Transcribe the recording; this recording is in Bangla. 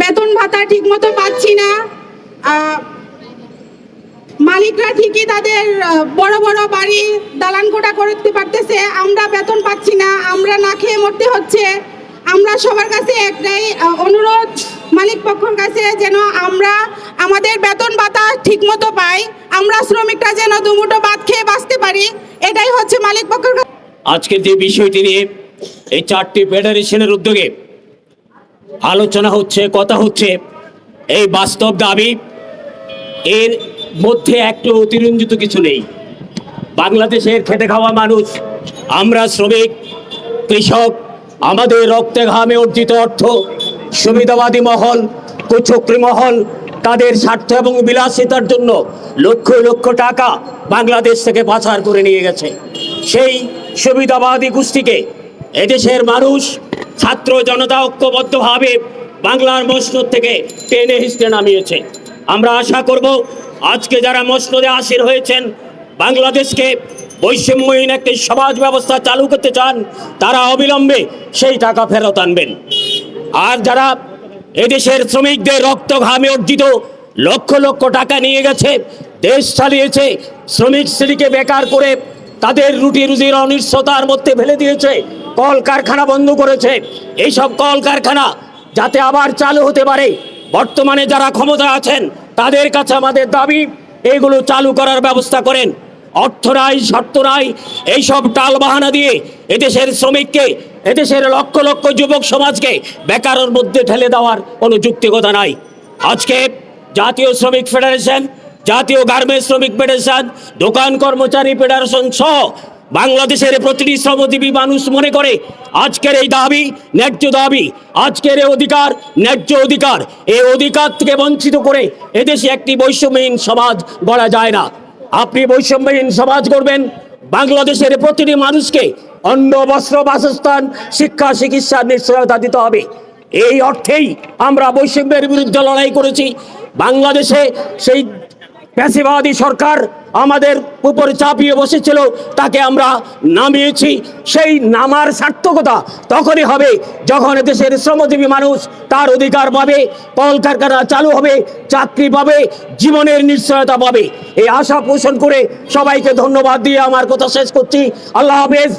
বেতন ভাতা ঠিক মতো পাচ্ছি না। মালিকরা ঠিকই তাদের বড় বড় বাড়ি দালান কোটা করতে পারতেছে। আমরা বেতন পাচ্ছি না, আমরা না খেয়ে মরতে হচ্ছে। আমরা সবার কাছে একটাই অনুরোধ মালিক পক্ষের কাছে যেন আমরা আমাদের বেতন ভাতা ঠিক মতো পাই, আমরা শ্রমিকরা যেন দুমুটো ভাত খেয়ে বাঁচতে পারি, এটাই হচ্ছে মালিক পক্ষের কাছে। আজকের যে বিষয়টি নিয়ে এই চারটি ফেডারেশনের উদ্যোগে আলোচনা হচ্ছে, কথা হচ্ছে, এই বাস্তব দাবি এর মধ্যে একটু অতিরঞ্জিত কিছু নেই। বাংলাদেশের খেটে খাওয়া মানুষ, আমরা শ্রমিক, কৃষক, আমাদের রক্তে ঘামে অর্জিত অর্থ, সুবিধাবাদী মহল, কুচক্রি মহল, তাদের স্বার্থ এবং বিলাসিতার জন্য লক্ষ লক্ষ টাকা বাংলাদেশ থেকে পাচার করে নিয়ে গেছে। সেই সুবিধাবাদী গোষ্ঠীকে, এদেশের মানুষ ছাত্র জনতা ঐক্যবদ্ধভাবে বাংলার মসনদ থেকে টেনে হিসতে নামিয়েছে। আমরা আশা করব আজকে যারা মসনদে আসীর হয়েছেন, বাংলাদেশকে বৈষম্যহীন একটি সমাজ ব্যবস্থা চালু করতে চান, তারা অবিলম্বে সেই টাকা ফেরত আনবেন। আর যারা এদেশের শ্রমিকদের রক্ত ঘামে অর্জিত লক্ষ লক্ষ টাকা নিয়ে গেছে, দেশ চালিয়েছে, শ্রমিক শ্রেণীকে বেকার করে তাদের রুটি রুজির অনিশ্চয়তার মধ্যে ফেলে দিয়েছে কল কারখানা বন্ধ করেছে। এইসব কল কারখানা যাতে আবার চালু হতে পারে। বর্তমানে যারা ক্ষমতা আছেন, তাদের কাছে আমাদের দাবি, এগুলো চালু করার ব্যবস্থা করেন। অর্থ নাই, শর্ত নাই, এইসব টাল বাহানা দিয়ে এদেশের শ্রমিককে, এদেশের লক্ষ লক্ষ যুবক সমাজকে বেকারের মধ্যে ঠেলে দেওয়ার কোনো যুক্তিকতা নাই। আজকে জাতীয় শ্রমিক ফেডারেশন, জাতীয় গার্মেন্টস শ্রমিক ফেডারেশন, দোকান কর্মচারী ফেডারেশন সহ বাংলাদেশের প্রতিটি শ্রমজীবী মানুষ মনে করে, আজকের এই দাবি ন্যায্য দাবি, আজকের এই অধিকার ন্যায্য অধিকার। এই অধিকার থেকে বঞ্চিত করে এদেশে একটি বৈষম্যহীন সমাজ গড়া যায় না। আপনি বৈষম্যহীন সমাজ করবেন বাংলাদেশের প্রতিটি মানুষকে অন্ন, বস্ত্র, বাসস্থান, শিক্ষা চিকিৎসার নিশ্চয়তা দিতে হবে। এই অর্থেই আমরা বৈষম্যের বিরুদ্ধে লড়াই করেছি। বাংলাদেশে সেই প্যাসিবাদী সরকার আমাদের উপর চাপিয়ে বসেছিল, তাকে আমরা নামিয়েছি। সেই নামার সার্থকতা তখনই হবে যখন দেশের শ্রমজীবী মানুষ তার অধিকার পাবে, কলকারখানা চালু হবে, চাকরি পাবে, জীবনের নিশ্চয়তা পাবে। এই আশা পোষণ করে সবাইকে ধন্যবাদ দিয়ে আমার কথা শেষ করছি। আল্লাহ হাফেজ।